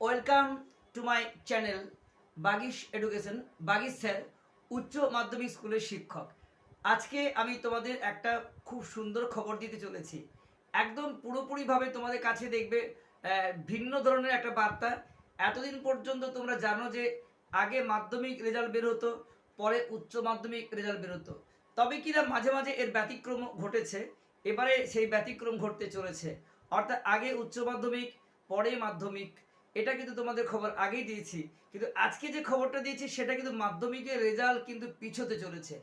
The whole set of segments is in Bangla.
Welcome to my channel Bagish education Bagish sir, উচ্চ মাধ্যমিক স্কুলের শিক্ষক। আজকে আমি তোমাদের একটা খুব সুন্দর খবর দিতে চলেছি। একদম পুরোপুরিভাবে তোমাদের কাছে দেখবে ভিন্ন ধরনের একটা বার্তা। এতদিন পর্যন্ত তোমরা জানো যে আগে মাধ্যমিক রেজাল্ট বের হতো, পরে উচ্চ মাধ্যমিক রেজাল্ট বের হতো। তবে কিনা মাঝে মাঝে এর ব্যতিক্রম ঘটেছে, এবারে সেই ব্যতিক্রম ঘটতে চলেছে। অর্থাৎ আগে উচ্চ মাধ্যমিক, পরে মাধ্যমিক এটা কিন্তু তোমাদের খবর আগেই দিয়েছি। কিন্তু আজকে যে খবরটা দিয়েছি, সেটা কিন্তু মাধ্যমিকের রেজাল্ট কিন্তু পিছোতে চলেছে।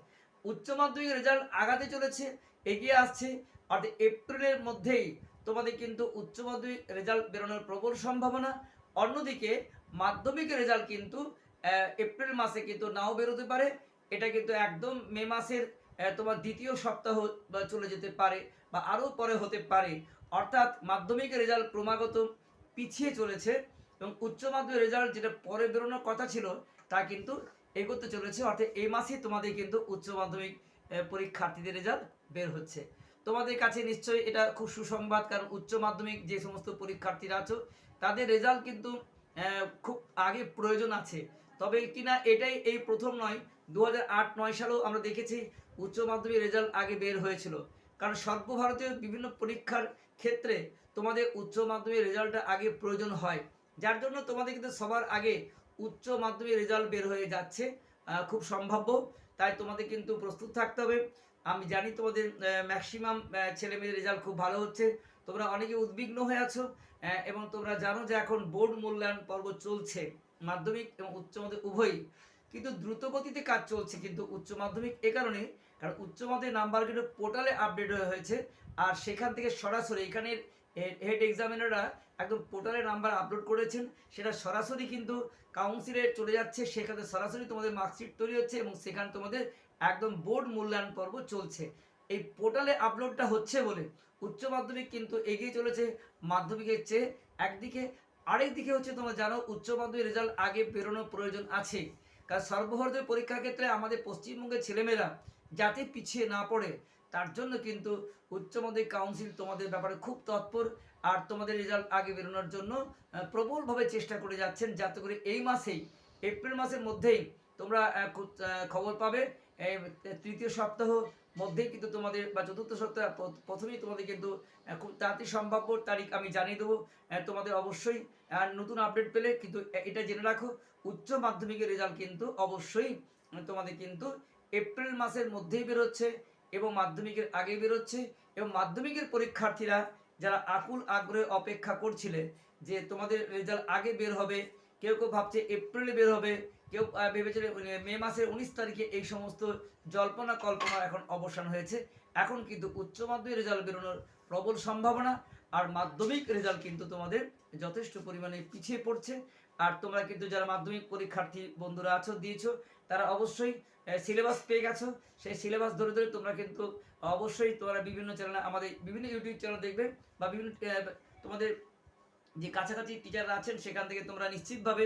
উচ্চ মাধ্যমিক রেজাল্ট আগাতে চলেছে, এগিয়ে আসছে। অর্থাৎ এপ্রিলের মধ্যেই তোমাদের কিন্তু উচ্চ মাধ্যমিক রেজাল্ট বেরোনোর প্রবল সম্ভাবনা। অন্যদিকে মাধ্যমিকের রেজাল্ট কিন্তু এপ্রিল মাসে কিন্তু নাও বেরোতে পারে। এটা কিন্তু একদম মে মাসের তোমার দ্বিতীয় সপ্তাহ বা চলে যেতে পারে বা আরও পরে হতে পারে। অর্থাৎ মাধ্যমিকের রেজাল্ট ক্রমাগত পিছিয়ে চলেছে। এবং উচ্চ মাধ্যমিক রেজাল্ট যেটা পরে বেরোনোর কথা ছিল, তা কিন্তু এগোতে চলেছে। অর্থাৎ এই মাসেই তোমাদের কিন্তু উচ্চ মাধ্যমিক পরীক্ষার্থীদের রেজাল্ট বের হচ্ছে। তোমাদের কাছে নিশ্চয়ই এটা খুব সুসংবাদ, কারণ উচ্চ মাধ্যমিক যে সমস্ত পরীক্ষার্থীরা আছো, তাদের রেজাল্ট কিন্তু খুব আগে প্রয়োজন আছে। তবে কিনা এটাই এই প্রথম নয় দু হাজার আট, নয় সালেও আমরা দেখেছি উচ্চ মাধ্যমিক রেজাল্ট আগে বের হয়েছিল। কারণ সর্বভারতীয় বিভিন্ন পরীক্ষার ক্ষেত্রে তোমাদের উচ্চ মাধ্যমিক রেজাল্টটা আগে প্রয়োজন হয়। যার জন্য তোমাদের কিন্তু সবার আগে উচ্চ মাধ্যমিক রেজাল্ট বের হয়ে যাচ্ছে খুব সম্ভাব্য। তাই তোমাদের কিন্তু প্রস্তুত থাকতে হবে। আমি জানি তোমাদের ম্যাক্সিমাম ছেলে মেয়েদের রেজাল্ট খুব ভালো হচ্ছে। তোমরা অনেকে উদ্বিগ্ন হয়ে আছো এবং তোমরা জানো যে এখন বোর্ড মূল্যায়ন পর্ব চলছে, মাধ্যমিক এবং উচ্চ মাধ্যমিক উভয়ই। কিন্তু দ্রুত গতিতে কাজ চলছে কিন্তু উচ্চ মাধ্যমিক এ কারণে, কারণ উচ্চ মাধ্যমিক নাম্বার কিন্তু পোর্টালে আপডেট হয়ে হয়েছে, আর সেখান থেকে সরাসরি এখানের হেড এক্সামিনাররা একদম পোর্টালে নাম্বার আপলোড করেছেন। সেটা সরাসরি কিন্তু কাউন্সিলে চলে যাচ্ছে। সেখানে সরাসরি তোমাদের মার্কশিট তৈরি হচ্ছে এবং সেখানে তোমাদের একদম বোর্ড মূল্যায়ন পর্ব চলছে। এই পোর্টালে আপলোডটা হচ্ছে বলে উচ্চ মাধ্যমিক কিন্তু এগিয়ে চলেছে। মাধ্যমিকের চেয়ে একদিকে। আরেক দিকে হচ্ছে তোমরা জানো, উচ্চ মাধ্যমিক রেজাল্ট আগে বেরোনোর প্রয়োজন আছে। কারণ সর্বভারতীয় পরীক্ষার ক্ষেত্রে আমাদের পশ্চিমবঙ্গের ছেলেমেয়েরা যাতে পিছিয়ে না পড়ে তার জন্য কিন্তু উচ্চ মাধ্যমিক কাউন্সিল তোমাদের ব্যাপারে খুব তৎপর আর তোমাদের রেজাল্ট আগে বেরোনোর জন্য প্রবলভাবে চেষ্টা করে যাচ্ছেন। যাতে করে এই মাসেই এপ্রিল মাসের মধ্যেই তোমরা খুব- খবর পাবে। তৃতীয় সপ্তাহ মধ্যেই কিন্তু তোমাদের, বা চতুর্থ সপ্তাহ প্রথমেই তোমাদের কিন্তু খুব তাড়াতাড়ি সম্ভাব্য তারিখ আমি জানিয়ে দেবো। তোমাদের অবশ্যই, আর নতুন আপডেট পেলে কিন্তু এটা জেনে রাখো, উচ্চ মাধ্যমিকের রেজাল্ট কিন্তু অবশ্যই তোমাদের কিন্তু এপ্রিল মাসের মধ্যেই বেরোচ্ছে। এবং মাধ্যমিকের আগে বেরোচ্ছে এবং মাধ্যমিকের পরীক্ষার্থীরা যারা আকুল আগ্রহে অপেক্ষা করছিলে যে তোমাদের রেজাল্ট আগে বের হবে, কেউ কেউ ভাবছে এপ্রিলে বের হবে, কেউ ভেবেছিল মে মাসের উনিশ তারিখে এই সমস্ত জল্পনা কল্পনা এখন অবসান হয়েছে। এখন কিন্তু উচ্চ মাধ্যমিক রেজাল্ট বেরোনোর প্রবল সম্ভাবনা আর মাধ্যমিক রেজাল্ট কিন্তু তোমাদের যথেষ্ট পরিমাণে পিছিয়ে পড়ছে। আর তোমরা কিন্তু যারা মাধ্যমিক পরীক্ষার্থী বন্ধুরা আছো, দিয়েছ তারা অবশ্যই সিলেবাস পেয়ে গেছো। সেই সিলেবাস ধরে ধরে তোমরা কিন্তু অবশ্যই তোমরা বিভিন্ন চ্যানেলে আমাদের বিভিন্ন ইউটিউব চ্যানেল দেখবে বা বিভিন্ন তোমাদের যে কাছাকাছি টিচাররা আছেন, সেখান থেকে তোমরা নিশ্চিতভাবে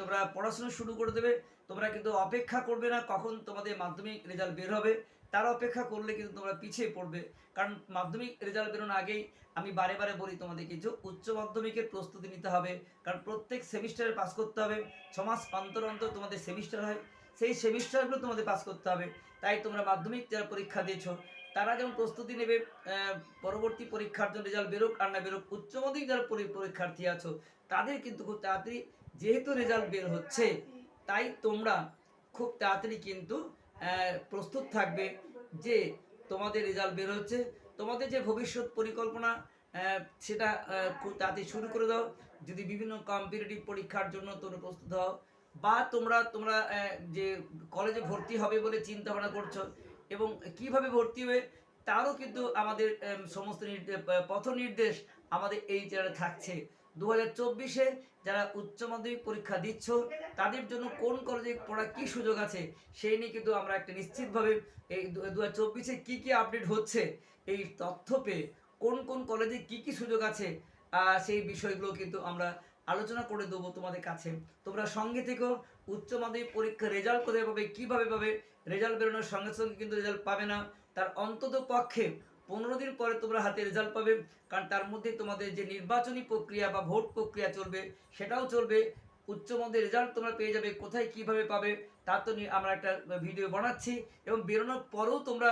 তোমরা পড়াশোনা শুরু করে দেবে। তোমরা কিন্তু অপেক্ষা করবে না কখন তোমাদের মাধ্যমিক রেজাল্ট বের হবে। তার অপেক্ষা করলে কিন্তু তোমরা পিছিয়ে পড়বে। কারণ মাধ্যমিক রেজাল্ট বেরোনোর আগেই আমি বারে বারে বলি তোমাদের কিছু উচ্চ মাধ্যমিকের প্রস্তুতি নিতে হবে। কারণ প্রত্যেক সেমিস্টারে পাস করতে হবে। ছ মাস অন্তর অন্তর তোমাদের সেমিস্টার হয়। সেই সেমিস্টারগুলো তোমাদের পাস করতে হবে। তাই তোমরা মাধ্যমিক যারা পরীক্ষা দিয়েছ, তারা যেমন প্রস্তুতি নেবে পরবর্তী পরীক্ষার জন্য রেজাল্ট বেরোক আর না বেরোক, উচ্চ মাধ্যমিক যারা পরীক্ষার্থী আছো, তাদের কিন্তু খুব তাড়াতাড়ি যেহেতু রেজাল্ট বের হচ্ছে, তাই তোমরা খুব তাড়াতাড়ি কিন্তু প্রস্তুত থাকবে যে তোমাদের রেজাল্ট বের হচ্ছে। তোমাদের যে ভবিষ্যৎ পরিকল্পনা সেটা খুব তাড়াতাড়ি শুরু করে দাও। যদি বিভিন্ন কম্পিটিটিভ পরীক্ষার জন্য তোমরা প্রস্তুত হও বা তোমরা তোমরা যে কলেজে ভর্তি হবে বলে চিন্তা ভাবনা করছ এবং কীভাবে ভর্তি হবে তারও কিন্তু আমাদের সমস্ত পথ নির্দেশ আমাদের এই চ্যানেলে থাকছে। দু হাজার চব্বিশে যারা উচ্চ মাধ্যমিক পরীক্ষা দিচ্ছ, তাদের জন্য কোন কলেজে পড়ার কি সুযোগ আছে সেই নিয়ে কিন্তু আমরা একটা নিশ্চিতভাবে এই দু হাজার চব্বিশে কী কী আপডেট হচ্ছে, এই তথ্য পেয়ে কোন কোন কলেজে কি কি সুযোগ আছে সেই বিষয়গুলো কিন্তু আমরা আলোচনা করে দেবো তোমাদের কাছে। তোমরা সঙ্গে থেকেও উচ্চ মাধ্যমিক পরীক্ষা রেজাল্ট কোথায় পাবে, কীভাবে পাবে? রেজাল্ট বেরোনোর সঙ্গে সঙ্গে কিন্তু রেজাল্ট পাবে না। তার অন্তত পক্ষে পনেরো দিন পরে তোমরা হাতে রেজাল্ট পাবে। কারণ তার মধ্যে তোমাদের যে নির্বাচনী প্রক্রিয়া বা ভোট প্রক্রিয়া চলবে, সেটাও চলবে। উচ্চ মধ্যে রেজাল্ট তোমরা পেয়ে যাবে, কোথায় কীভাবে পাবে তার তো নিয়ে আমরা একটা ভিডিও বানাচ্ছি। এবং বেরোনোর পরেও তোমরা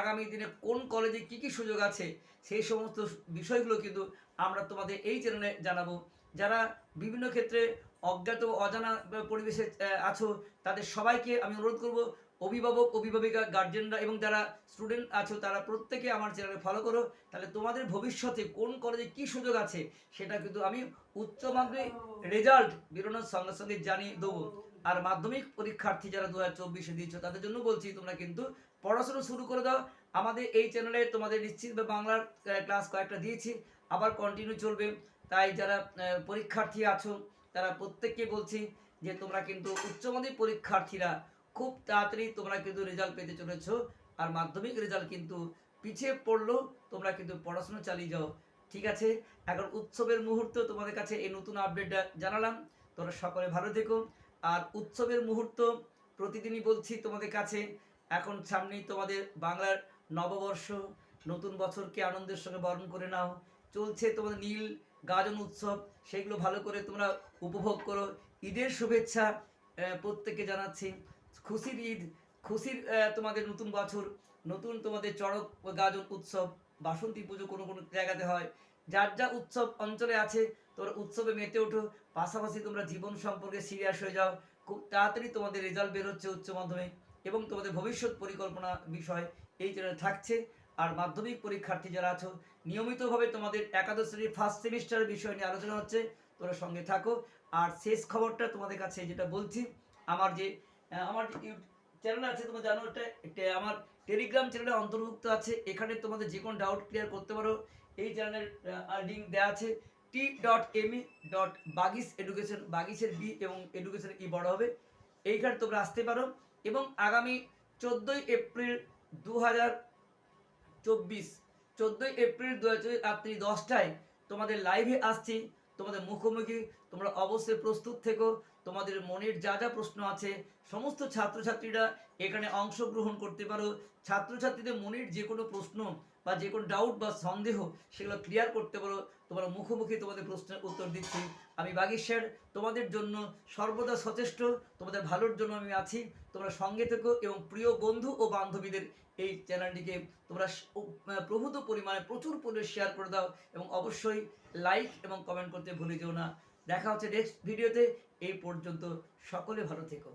আগামী দিনে কোন কলেজে কি কি সুযোগ আছে, সেই সমস্ত বিষয়গুলো কিন্তু আমরা তোমাদের এই চ্যানেলে জানাব। যারা বিভিন্ন ক্ষেত্রে অজ্ঞাত অজানা পরিবেশে আছো, তাদের সবাইকে আমি অনুরোধ করব, অভিভাবক, অভিভাবিকা গার্জেনরা এবং যারা স্টুডেন্ট আছো, তারা প্রত্যেকে আমার চ্যানেলে ফলো করো। তাহলে তোমাদের ভবিষ্যতে কোন কলেজে কি সুযোগ আছে, সেটা কিন্তু আমি উচ্চ মাধ্যমিক রেজাল্ট বেরোনোর সঙ্গে সঙ্গে জানিয়ে দেবো। আর মাধ্যমিক পরীক্ষার্থী যারা দু হাজার চব্বিশে দিচ্ছ তাদের জন্য বলছি, তোমরা কিন্তু পড়াশোনা শুরু করে দাও। আমাদের এই চ্যানেলে তোমাদের নিশ্চিতভাবে বাংলার ক্লাস কয়েকটা দিয়েছি। আবার কন্টিনিউ চলবে। তাই যারা পরীক্ষার্থী আছো, তারা প্রত্যেককে বলছি যে তোমরা কিন্তু উচ্চ মাধ্যমিক পরীক্ষার্থীরা খুব তাড়াতাড়ি তোমরা কিন্তু রেজাল্ট পেতে চলেছো। আর মাধ্যমিক রেজাল্ট কিন্তু পিছিয়ে পড়লেও তোমরা কিন্তু পড়াশোনা চালিয়ে যাও। ঠিক আছে? এখন উৎসবের মুহূর্ত, তোমাদের কাছে এই নতুন আপডেটটা জানালাম। তোমরা সকলে ভালো থেকো। আর উৎসবের মুহূর্ত প্রতিদিনই বলছি তোমাদের কাছে। এখন সামনেই তোমাদের বাংলার নববর্ষ। নতুন বছরকে আনন্দের সঙ্গে বরণ করে নাও। চলছে তোমাদের নীল গাজন উৎসব, সেগুলো ভালো করে তোমরা উপভোগ করো। ঈদের শুভেচ্ছা প্রত্যেককে জানাচ্ছি। খুশির ঈদ, খুশির তোমাদের নতুন বছর, নতুন তোমাদের চড়ক গাজন উৎসব, বাসন্তী পুজো কোনো কোনো জায়গাতে হয়। যার যা উৎসব অঞ্চলে আছে তোমরা উৎসবে মেতে ওঠো। পাশাপাশি তোমরা জীবন সম্পর্কে সিরিয়াস হয়ে যাও। খুব তাড়াতাড়ি তোমাদের রেজাল্ট বেরোচ্ছে উচ্চ মাধ্যমিক এবং তোমাদের ভবিষ্যৎ পরিকল্পনা বিষয় এই চ্যানেলে থাকছে। আর মাধ্যমিক পরীক্ষার্থী যারা আছো, নিয়মিতভাবে তোমাদের একাদশ শ্রেণির ফার্স্ট সেমিস্টারের বিষয় নিয়ে আলোচনা হচ্ছে, তোমরা সঙ্গে থাকো। আর শেষ খবরটা তোমাদের কাছে যেটা বলছি, আমার যে আমার যে চ্যানেল আছে, তোমরা জানো এটা আমার টেলিগ্রাম চ্যানেলে অন্তর্ভুক্ত আছে। এখানে তোমাদের যে কোনো ডাউট ক্লিয়ার করতে পারো। এই চ্যানেলের লিঙ্ক দেওয়া আছে। T dot ME dot Bagis education বাগিসের B এবং এডুকেশনের ই বড় হবে। এইখানে তোমরা আসতে পারো। এবং আগামী চোদ্দোই এপ্রিল দু হাজার চব্বিশ। চোদ্দোই এপ্রিল দু হাজার রাত্রি দশটায় তোমাদের লাইভে আসছি। তোমাদের মুখোমুখি, তোমরা অবশ্যই প্রস্তুত থেকো। তোমাদের মনের যা যা প্রশ্ন আছে, সমস্ত ছাত্রছাত্রীরা এখানে অংশগ্রহণ করতে পারো। ছাত্রছাত্রীদের মনের যে কোনো প্রশ্ন বা যে কোনো ডাউট বা সন্দেহ সেগুলো ক্লিয়ার করতে পারো। তোমরা মুখোমুখি তোমাদের প্রশ্নের উত্তর দিচ্ছি। আমি বাগির স্যার, তোমাদের জন্য সর্বদা সচেষ্ট, তোমাদের ভালোর জন্য আমি আছি। তোমরা সঙ্গে থেকো এবং প্রিয় বন্ধু ও বান্ধবীদের এই চ্যানেলটিকে তোমরা প্রভূত পরিমাণে প্রচুর পরিমাণে শেয়ার করে দাও এবং অবশ্যই লাইক এবং কমেন্ট করতে ভুলে যেও না। দেখা হচ্ছে নেক্সট ভিডিওতে এই পর্যন্ত সকলে ভালো থেকো।